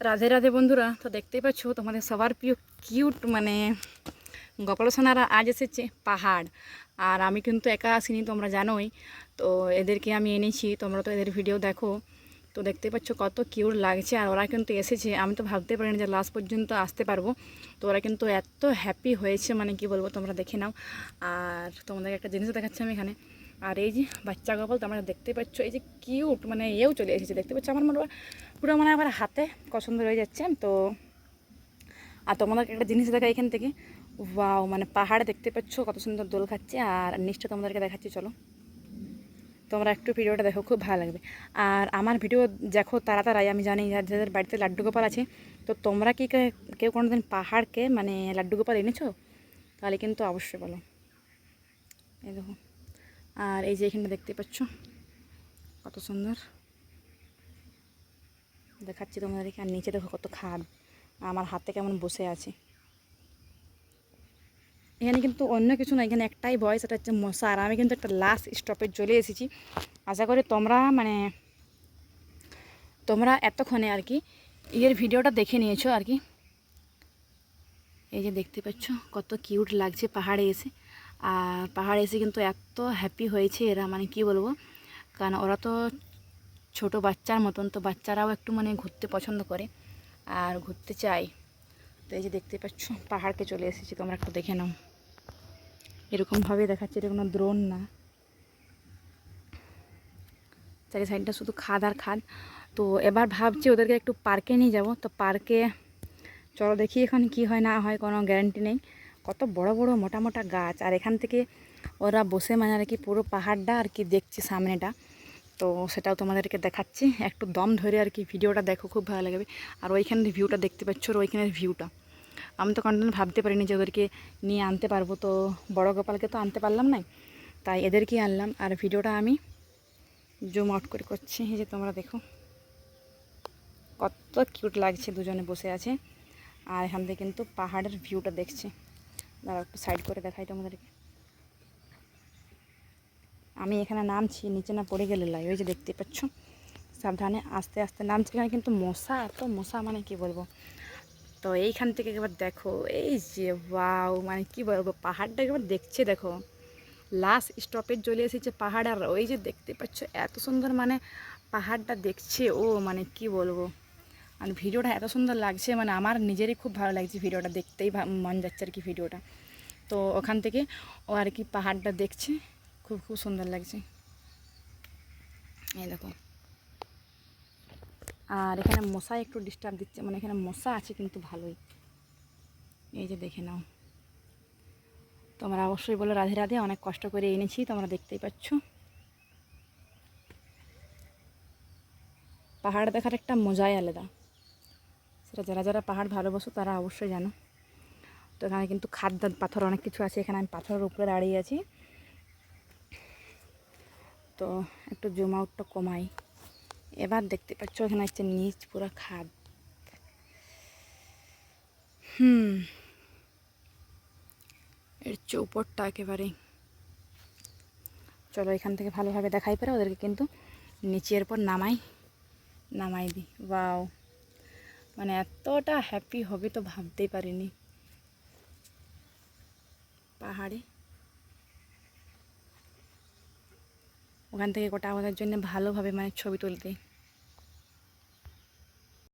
রাধে রাধে বন্ধুরা, তো দেখতেই পাচ্ছ তোমাদের সবার প্রিয় কিউট মানে গোপালসোনারা আজ এসেছে পাহাড়। আর আমি কিন্তু একা আসিনি, তোমরা জানোই। তো এদেরকে আমি এনেছি, তোমরা তো এদের ভিডিও দেখো। তো দেখতেই পাচ্ছ কত কিউট লাগছে, আর ওরা কিন্তু এসেছে। আমি তো ভাবতে পারিনি যে লাস্ট পর্যন্ত আসতে পারব। তো ওরা কিন্তু এত হ্যাপি হয়েছে মানে কি বলব, তোমরা দেখে নাও। আর তোমাদেরকে একটা জিনিস দেখাচ্ছি আমি এখানে। আর এই যে বাচ্চা গোপাল, তোমরা দেখতে পাচ্ছ এই যে কিউট মানে এও চলে এসেছে, দেখতে পাচ্ছ? আমার মনে পুরো মানে আবার হাতে পছন্দ হয়ে যাচ্ছে। তো, আর তোমাদেরকে একটা জিনিস দেখা এখান থেকে। ওয়াও মানে পাহাড়ে দেখতে পাচ্ছ, কত সুন্দর দোল খাচ্ছে। আর নিচটা তোমাদেরকে দেখাচ্ছি, চলো। তোমরা একটু ভিডিওটা দেখো, খুব ভালো লাগবে। আর আমার ভিডিও দেখো তারা তারাই আমি জানি যাদের বাড়িতে লাড্ডু গোপাল আছে, তো তোমরা কি কেউ কোনো দিন পাহাড়কে মানে লাড্ডু গোপাল এনেছো? তাহলে কিন্তু অবশ্যই বলো। এই দেখো। আর এই যে এখানটা দেখতে পাচ্ছ, কত সুন্দর। দেখাচ্ছি তোমাদেরকে, আর নিচে দেখো কত খাদ আমার হাতে কেমন বসে আছে। এখানে কিন্তু অন্য কিছু না, এখানে একটাই ভয় সেটা হচ্ছে মশা। আর আমি কিন্তু একটা লাস্ট স্টপে চলে এসেছি। আশা করি তোমরা মানে তোমরা এতক্ষণে আর কি এর ভিডিওটা দেখে নিয়েছো আর কি। এই যে দেখতে পাচ্ছ, কত কিউট লাগছে পাহাড়ে এসে। পাহাড়ে এসে কিন্তু এত হ্যাপি হয়েছে এরা মানে কি বলব? কারণ ওরা তো ছোট বাচ্চার মতন, তো বাচ্চারাও একটু মানে ঘুরতে পছন্দ করে আর ঘুরতে চায়। তো এই যে দেখতে পাচ্ছ, পাহাড়কে চলে এসেছি, তোমরা একটু দেখে নাও। এরকমভাবে দেখাচ্ছে, এটা কোনো দ্রোণ না। চারি সাইডটা শুধু খাদ আর খাদ। তো এবার ভাবছি ওদেরকে একটু পার্কে নিয়ে যাব। তো পার্কে চলো দেখি এখন কি হয়, না হয়, কোনো গ্যারান্টি নেই। কত বড় বড় মোটা মোটা গাছ। আর এখান থেকে ওরা বসে মানে আর কি পুরো পাহাড়টা আর কি দেখছি সামনেটা। তো সেটাও তোমাদেরকে দেখাচ্ছি। একটু দম ধরে আর কি ভিডিওটা দেখো, খুব ভালো লাগবে। আর ওইখানের ভিউটা দেখতে পাচ্ছ আর ওইখানের ভিউটা। আমি তো কন্টিনিউ ভাবতে পারিনি যে ওদেরকে নিয়ে আনতে পারব। তো বড় গোপালকে তো আনতে পারলাম না। তাই এদেরকেই আনলাম। আর ভিডিওটা আমি জুম আউট করে করছি। এই যে তোমরা দেখো। কত কিউট লাগছে দুজনে বসে আছে। আর এখান থেকে কিন্তু পাহাড়ের ভিউটা দেখছে। দাঁড়াও, একটু সাইড করে দেখাই তোমাদেরকে। আমি এখানে নামছি, নিচে না পড়ে গেলে লাই, ওই যে দেখতে পাচ্ছ। সাবধানে, আস্তে আস্তে নামছি, এখানে কিন্তু মশা, এত মশা মানে কি বলব? তো এইখান থেকে একবার দেখো, এই যে ওয়াও মানে কি বলব, পাহাড়টা একবার দেখছে দেখো। লাস্ট স্টপেজ চলে এসেছে পাহাড়, আর ওই যে দেখতে পাচ্ছ, এত সুন্দর মানে পাহাড়টা দেখছে, ও মানে কি বলব? আর ভিডিওটা এত সুন্দর লাগছে মানে আমার নিজেরই খুব ভালো লাগছে ভিডিওটা দেখতেই মন যাচ্ছে আর কি ভিডিওটা। তো ওখান থেকে ও আর কি পাহাড়টা দেখছে, খুব খুব সুন্দর লাগছে। এই দেখো। আর এখানে মশা একটু ডিস্টার্ব দিচ্ছে মানে এখানে মশা আছে কিন্তু ভালোই। এই যে দেখে নাও। তোমরা অবশ্যই বলো রাধে রাধে, অনেক কষ্ট করে এনেছি, তোমরা দেখতেই পাচ্ছ। পাহাড় দেখার একটা মজাই আলাদা। সেটা যারা যারা পাহাড় ভালোবাসো তারা অবশ্যই জানো। তো এখানে কিন্তু খাদ্য, পাথর অনেক কিছু আছে। এখানে আমি পাথরের উপরে দাঁড়িয়ে আছি। তো একটু জুম আউটটা কমাই। এবার দেখতে পাচ্ছ এখানে হচ্ছে নিচ পুরো খাদ। হুম। এর চৌপটটা একেবারে চলো এখান থেকে ভালোভাবে দেখাই পারে ওদেরকে কিন্তু নিচের পর নামাই। নামাই দিই বাও মানে এতটা হ্যাপি হবে তো ভাবতেই পারিনি। পাহাড়ে। ওখান থেকে কটা আমাদের জন্য ভালোভাবে মানে ছবি তুলতে।